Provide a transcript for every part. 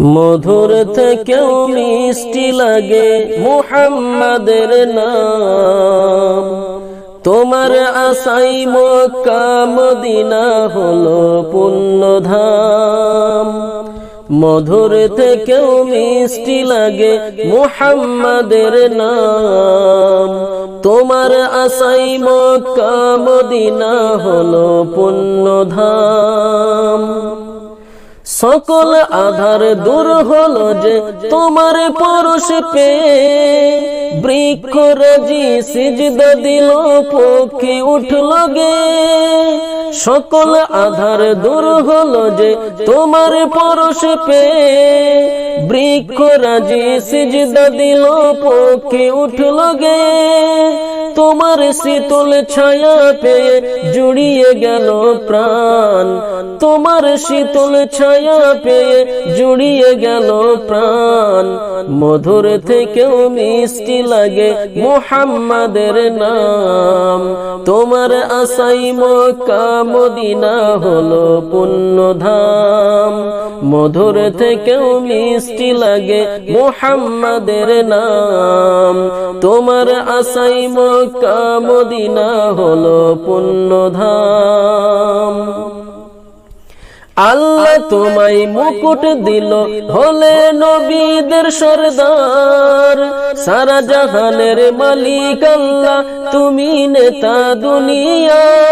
মধুর থেকেও মিষ্টি লাগে মুহাম্মাদের নাম। তোমার আশাই মক্কা মদিনা হলো পুণ্যধাম। মধুর থেকেও মিষ্টি লাগে মুহাম্মাদের নাম। তোমার আশাই মক্কা মদিনা হলো পুণ্যধাম। সকল আধার দূর হলো যে তোমার পরশ পে। বৃক্ষ রাজি সিজদা দিল, পক্ষে উঠল গে। সকল আধার দূর হলো যে তোমার পরশ পে বৃক্ষ রাজি সিজদা দিল, পক্ষে উঠল গে। তোমার শীতল ছায়া পেয়ে জুড়িয়ে গেল প্রাণ। তোমার শীতল ছায়া পেয়ে জুড়িয়ে গেল প্রাণ। মধুর থেকেও মিষ্টি লাগে মোহাম্মদের নাম। তোমার আশাই মক্কা, মদিনা হলো পুণ্যধাম। মধুর থেকেও মিষ্টি লাগে মোহাম্মদের নাম। তোমার আশাই মক্কা, মদিনা হলো পুণ্যধাম। আল্লাহ তোমায় মুকুট দিল হলে নবীদের সরদার। সারা জাহানের মালিক আল্লাহ তুমি নেতা দুনিয়ার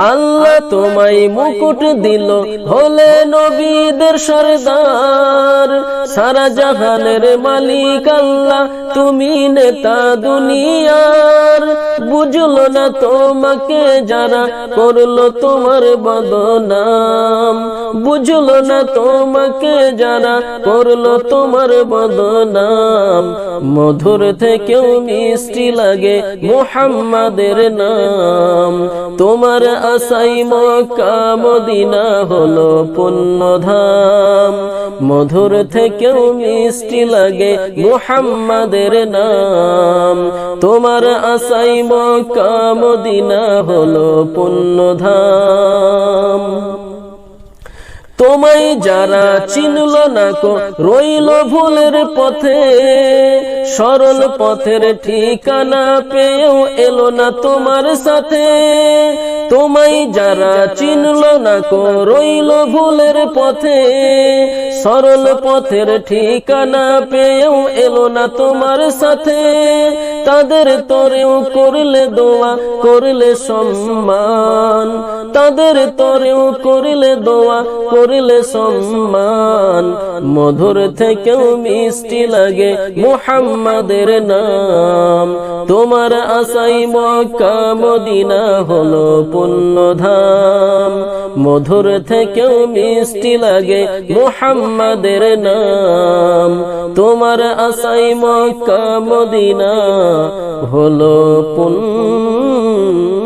আল্লাহ তোমায় মুকুট দিল, হলে নবীদের সরদার। সারা জাহানের মালিক আল্লাহ, তুমি নেতা দুনিয়ার। বুঝলো না তোমাকে যারা করল তোমার বদনাম। বুঝলো না তোমাকে যারা করল তোমার বদনাম। মধুর থেকেও মিষ্টি লাগে মোহাম্মদের নাম। তোমার আশাই মক্কা মদিনা হলো পুণ্যধাম। মধুর থেকেও মিষ্টি লাগে মোহাম্মদের নাম। তোমার আশাই মক্কা মদিনা হলো পুণ্যধাম। তোমায় যারা চিনল না কো, রইল ভুলের পথে। সরল পথের ঠিকানা পেও এলো না তোমার সাথে। তোমায় যারা চিনল না কো, রইল ভুলের পথে। সরল পথের ঠিকানা পেয়েও এলো না তোমার সাথে। তাদের তরেও করলে দোয়া, করলে সম্মান। তাদের তরেও করলে দোয়া, করলে সম্মান। মধুর থেকেও মিষ্টি লাগে মুহাম্মাদের নাম। তোমার আশাই মক্কা মদিনা হলো পুণ্যধাম। মধুর থেকেও মিষ্টি লাগে মোহাম্মদের নাম। তোমার আশাই মক্কা মদিনা হলো পুণ্য।